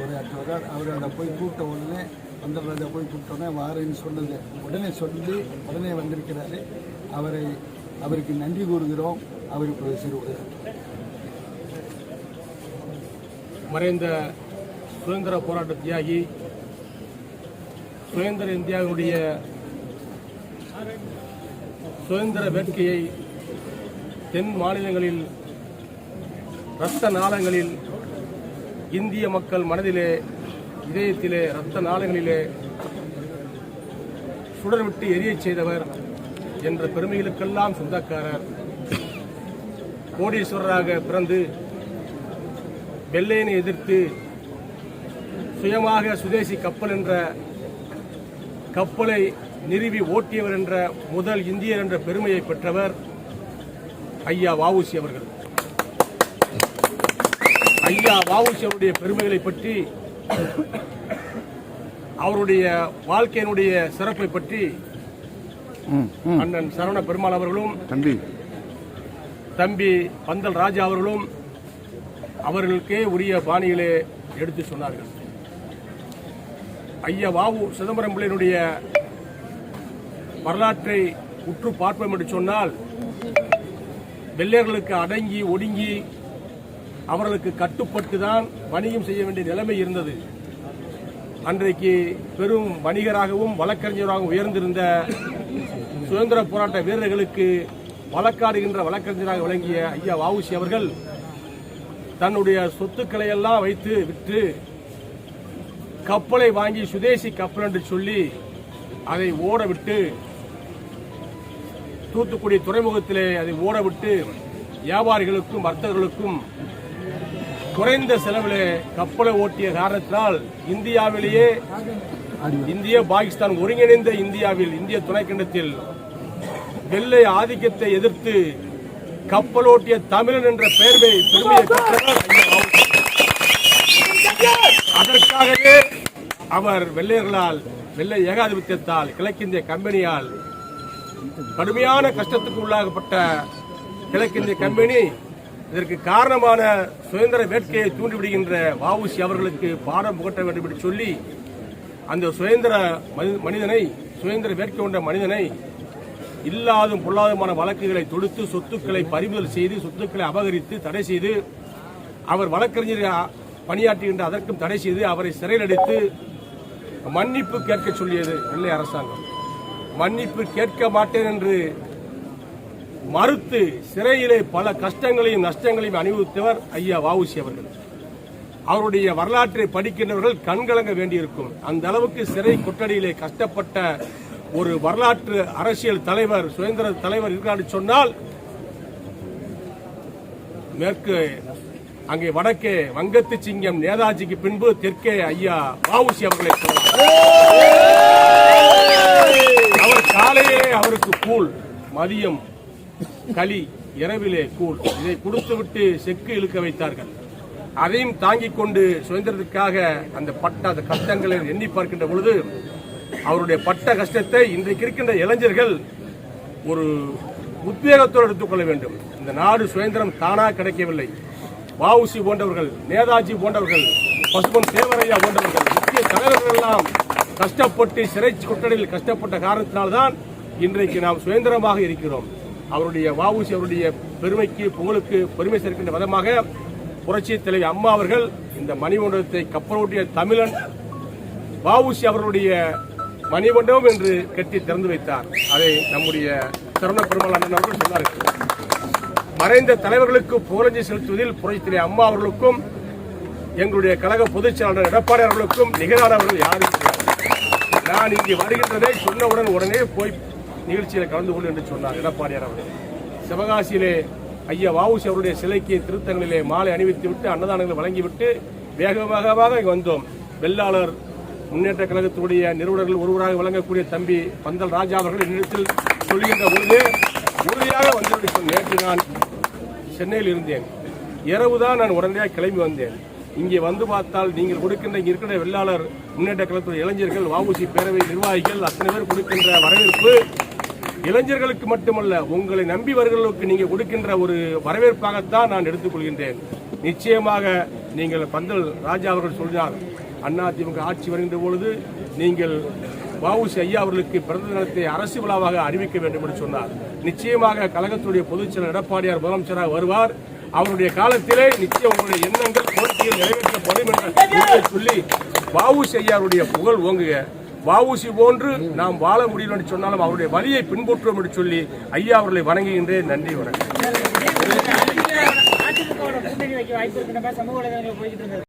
உரையாற்றுவார் அவரோட போய் கூப்பிட்ட உடனே பந்தராஜா போய் கூப்பிட்டோன்னே வாரேன்னு சொன்னது. உடனே சொல்லி உடனே வந்திருக்கிறாரு. அவரை அவருக்கு நன்றி கூறுகிறோம். அவர் இப்போ சிறு மறைந்த சுதந்திர போராட்ட தியாகி சுதந்திர இந்தியாவுடைய சுதந்திர வேட்கையை தென் மாநிலங்களில் இரத்த நாளங்களில் இந்திய மக்கள் மனதிலே இதயத்திலே இரத்த நாளங்களிலே சுடர்விட்டு எரியச் செய்தவர் என்ற பெருமைகளுக்கெல்லாம் சொந்தக்காரர். கோடீஸ்வரராக பிறந்து வெள்ளையனை எதிர்த்து சுயமாக சுதேசி கப்பல் என்ற கப்பலை நிறுவி ஓட்டியவர் என்ற முதல் இந்தியர் என்ற பெருமையை பெற்றவர் ஐயா வஉசி அவர்கள். ஐயா வஉசி அவருடைய பெருமைகளை பற்றி அவருடைய வாழ்க்கையினுடைய சிறப்பை பற்றி அண்ணன் சரவண பெருமாள் அவர்களும் தம்பி. தம்பி பந்தல் ராஜா அவர்களும் அவர்களுக்கே உரிய பாணியிலே எடுத்து சொன்னார்கள். ஐயா வாவு சிதம்பரம் பிள்ளையினுடைய வரலாற்றை உற்று பார்ப்போம் என்று சொன்னால் வெள்ளையர்களுக்கு அடங்கி ஒடுங்கி அவர்களுக்கு கட்டுப்பட்டு தான் வணிகம் செய்ய வேண்டிய நிலைமை இருந்தது. அன்றைக்கு பெரும் வணிகராகவும் வழக்கறிஞராகவும் உயர்ந்திருந்த சுதந்திர போராட்ட வீரர்களுக்கு வழக்காடுகின்ற வழக்கறிஞராக விளங்கிய ஐயா வாவுசி அவர்கள் தன்னுடைய சொத்துக்களை எல்லாம் வைத்து விற்று கப்பலை வாங்கி சுதேசி கப்பல் என்று சொல்லி அதை ஓடவிட்டு தூத்துக்குடி துறைமுகத்திலே அதை ஓடவிட்டு வியாபாரிகளுக்கும் வர்த்தகர்களுக்கும் குறைந்த செலவிலே கப்பலை ஓட்டிய காரணத்தினால் இந்தியாவிலேயே இந்திய பாகிஸ்தான் ஒருங்கிணைந்த இந்தியாவில் இந்திய துணைக்கண்டத்தில் வெள்ளை ஆதிக்கத்தை எதிர்த்து கப்பலோட்டிய தமிழன் என்ற பெயர்வை பெருமையை அதற்காகவே அவர் வெள்ளையர்களால் வெள்ளை ஏகாதிபத்தியத்தால் கிழக்கிந்திய கம்பெனியால் கடுமையான கஷ்டத்துக்கு உள்ளாகப்பட்ட கிழக்கிந்திய கம்பெனி இதற்கு காரணமான சுதந்திர வேட்கையை தூண்டிவிடுகின்ற வாவுசி அவர்களுக்கு பாடம் புகட்ட வேண்டும் என்று சொல்லி அந்த சுதந்திர மனி- மனிதனை சுதந்திர வேட்கை கொண்ட மனிதனை இல்லாதும் பொல்லாதுமான வழக்குகளை தொடுத்து சொத்துக்களை பறிமுதல் செய்து சொத்துக்களை அபகரித்து தடை செய்து அவர் வழக்கறிஞர் பணியாற்றுகின்ற அதற்கும் தடை செய்து அவரை சிறையில் அடைத்து மன்னிப்பு கேட்க சொல்லியது வெள்ளை அரசாங்கம். மன்னிப்பு கேட்க மாட்டேன் என்று மறுத்து சிறையிலே பல கஷ்டங்களையும் நஷ்டங்களையும் அனுபவித்தவர் ஐயா வஉசி அவர்கள். அவருடைய வரலாற்றை படிக்கின்றவர்கள் கண்கலங்க வேண்டியிருக்கும். அந்த அளவுக்கு சிறை கொட்டடியிலே கஷ்டப்பட்ட ஒரு வரலாற்று அரசியல் தலைவர் சுதந்திர தலைவர் இருக்கிறார் சொன்னால் மேற்கு அங்கே வடக்கே வங்கத்து சிங்கம் நேதாஜிக்கு பின்பு தெற்கே ஐயா வாவுசி அவர்களை அவர் காலையே அவருக்கு கூழ் மதியம் களி இரவிலே கூழ். இதை கொடுத்துவிட்டு செக்கு இழுக்க வைத்தார்கள். அதையும் தாங்கிக் கொண்டு சுதந்திரத்துக்காக அந்த பட்ட அந்த கஷ்டங்களை எண்ணி பார்க்கின்ற பொழுது அவருடைய பட்ட கஷ்டத்தை இன்றைக்கு இருக்கின்ற இளைஞர்கள் ஒரு உத்வேகத்தோடு எடுத்துக்கொள்ள வேண்டும். இந்த நாடு சுதந்திரம் தானாக கிடைக்கவில்லை. வாவுசி போன்றவர்கள் நேதாஜி போன்றவர்கள் பசுமன் தேவரையா போன்றவர்கள் முக்கிய தலைவர்கள் எல்லாம் கஷ்டப்பட்டு சிறை கொட்டடியில் கஷ்டப்பட்ட காரணத்தினால்தான் இன்றைக்கு நாம் சுதந்திரமாக இருக்கிறோம். அவருடைய வாவுசி அவருடைய பெருமைக்கு புகழுக்கு பெருமை சேர்க்கின்ற விதமாக புரட்சி தலைவி அம்மா அவர்கள் இந்த மணிமண்டபத்தை கப்பலோட்டிய தமிழன் வாவுசி அவர்களுடைய மணிமண்டபம் என்று கட்டி திறந்து வைத்தார். அதை நம்முடைய சரவண பெருமாள் அண்ணன் அவர்கள் சொன்னார்கள் மறைந்த தலைவர்களுக்கு புகழஞ்சி செலுத்துவதில் புரட்சித்திலே அம்மா அவர்களுக்கும் எங்களுடைய கழக பொதுச் செயலாளர் எடப்பாடி அவர்களுக்கும் நிகரானவர்கள் யாரும் நான் இங்கு வருகின்றதை சொன்னவுடன் உடனே போய் நிகழ்ச்சியில் கலந்து கொண்டு என்று சொன்னார் எடப்பாடியார் அவர்கள். சிவகாசியிலே ஐயா வஉசி அவருடைய சிலைக்கு திருத்தங்களிலே மாலை அணிவித்து விட்டு அன்னதானங்களை வழங்கிவிட்டு வேக வேகமாக இங்கு வந்தோம். வெள்ளாளர் முன்னேற்ற கழகத்துடைய நிறுவனர்கள் ஒருவராக விளங்கக்கூடிய தம்பி பந்தல் ராஜா அவர்கள் என்னிடத்தில் சொல்லுகின்ற பொழுது உறுதியாக வந்துவிட்டு நேற்று நான் சென்னையில் இருந்தேன். இரவு தான் நான் உடனடியாக கிளம்பி வந்தேன். இங்கே வந்து பார்த்தால் நீங்கள் கொடுக்கின்ற இங்கே இருக்கிற வெள்ளாளர் முன்னேற்ற கழகத்துடைய இளைஞர்கள் வஉசி பேரவை நிர்வாகிகள் அத்தனை பேர் கொடுக்கின்ற வரவேற்பு இளைஞர்களுக்கு மட்டுமல்ல உங்களை நம்பி வருகிறவர்களுக்கு கொடுக்கின்ற ஒரு வரவேற்பாகத்தான் நான் எடுத்துக்கொள்கின்றேன். நிச்சயமாக நீங்கள் பந்தல் ராஜா அவர்கள் சொல்கிறார் அண்ணா திமுக ஆட்சி வருகின்ற பொழுது நீங்கள் வஉசி ஐயா அவர்களுக்கு பிறந்த தினத்தை அரசு விழாவாக அறிவிக்க வேண்டும் என்று சொன்னார். நிச்சயமாக கழகத்துடைய பொதுச் செயலர் எடப்பாடியார் முதலமைச்சராக வருவார். அவருடைய காலத்திலே நிச்சயம் உங்களுடைய எண்ணங்கள் கோரிக்கைகள் நிறைவேற்றப்படும் என்று சொல்லி வஉசி ஐயாருடைய புகழ் ஓங்குக. வாவூசி போன்று நாம் வாழ முடியும் என்று சொன்னாலும் அவருடைய வழியை பின்பற்றுவோம் என்று சொல்லி ஐயா அவர்களை வணங்குகின்றேன். நன்றி வணக்கம்.